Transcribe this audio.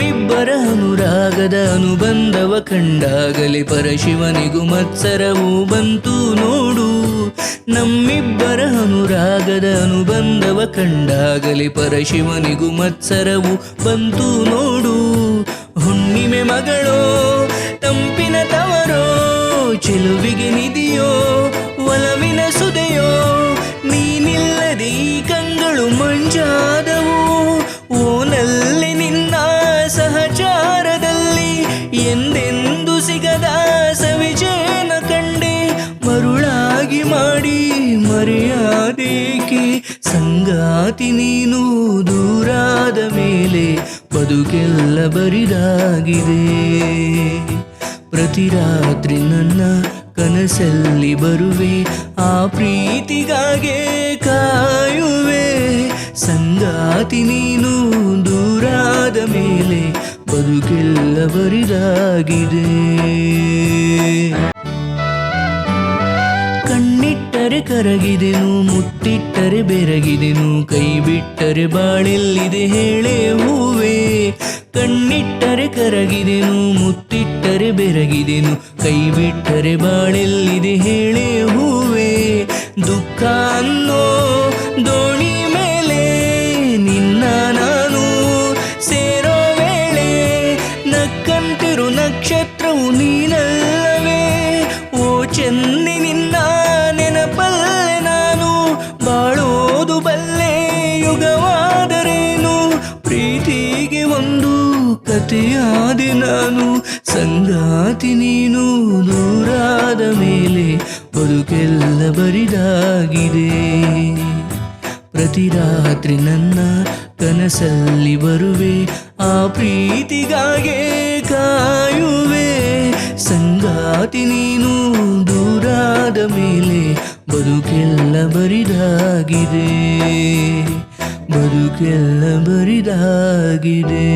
ಅನುರಾಗದ ಅನುಬಂಧವ ಕಂಡಾಗಲೇ ಪರಶಿವನಿಗೂ ಮತ್ಸರವೂ ಬಂತು ನೋಡು. ನಮ್ಮಿಬ್ಬರ ಅನುರಾಗದ ಅನುಬಂಧವ ಕಂಡಾಗಲೇ ಪರಶಿವನಿಗೂ ಮತ್ಸರವು ಬಂತು ನೋಡು. ಹುಣ್ಣಿಮೆ ಮಗಳೋ, ತಂಪಿನ ತವರೋ, ಚೆಲುವಿಗೆ ನಿಧಿಯೋ, ಒಲವಿನ ಸುದೆಯೋ, ನೀನಿಲ್ಲದೆ ಕಂಗಳು ಮಂಜಾದವು ಎಂದೆಂದು ಸಿಗದ ಸವಿಜೇನ ಕಂಡೆ, ಮರುಳಾಗಿ ಮಾಡಿ ಮರೆಯಾದೇಕೆ? ಸಂಗಾತಿ ನೀನು ದೂರಾದ ಮೇಲೆ ಬದುಕೆಲ್ಲ ಬರಿದಾಗಿದೆ. ಪ್ರತಿ ರಾತ್ರಿ ನನ್ನ ಕನಸಲ್ಲಿ ಬರುವೆ, ಆ ಪ್ರೀತಿಗಾಗೆ ಕಾಯುವೆ. ಸಂಗಾತಿ ನೀನು ದೂರಾದ ಮೇಲೆ ಬರಿದಾಗಿದೆ ಕಣ್ಣಿಟ್ಟರೆ ಕರಗಿದೆನು ಮುತ್ತಿಟ್ಟರೆ ಬೆರಗಿದೆನು ಕೈ ಬಿಟ್ಟರೆ ಬಾಳೆಲ್ಲಿದೆ ಹೇಳೆ ಹೂವೆ. ಕಣ್ಣಿಟ್ಟರೆ ಕರಗಿದೆನು ಮುತ್ತಿಟ್ಟರೆ ಬೆರಗಿದೆನು ಕೈ ಬಿಟ್ಟರೆ ಬಾಳೆಲ್ಲಿದೆ ಹೇಳೆ ಹೂವೆ. ದುಃಖ ಅನ್ನೋ ನಕ್ಷತ್ರವು ನೀನಲ್ಲವೇ? ಓ ಚೆನ್ನಿ ನಿನ್ನ ನೆನಪಲ್ಲೆ ನಾನು ಬಾಳೋದು ಬಲ್ಲೆ ಯುಗವಾದರೇನು? ಪ್ರೀತಿಗೆ ಒಂದು ಕಥೆಯಾದೆ ನಾನು, ಸಂಗಾತಿ ನೀನು ನೂರಾದ ಮೇಲೆ ಬದುಕೆಲ್ಲ ಬರಿದಾಗಿದೆ. ಪ್ರತಿ ರಾತ್ರಿ ನನ್ನ ಕನಸಲ್ಲಿ ಬರುವೆ, ಆ ಪ್ರೀತಿಗಾಗೆ ಕಾಯುವೆ. ಸಂಗಾತಿ ನೀನು ದೂರಾದ ಮೇಲೆ ಬದುಕೆಲ್ಲ ಬರಿದಾಗಿದೆ. ಬದುಕೆಲ್ಲ ಬರಿದಾಗಿದೆ.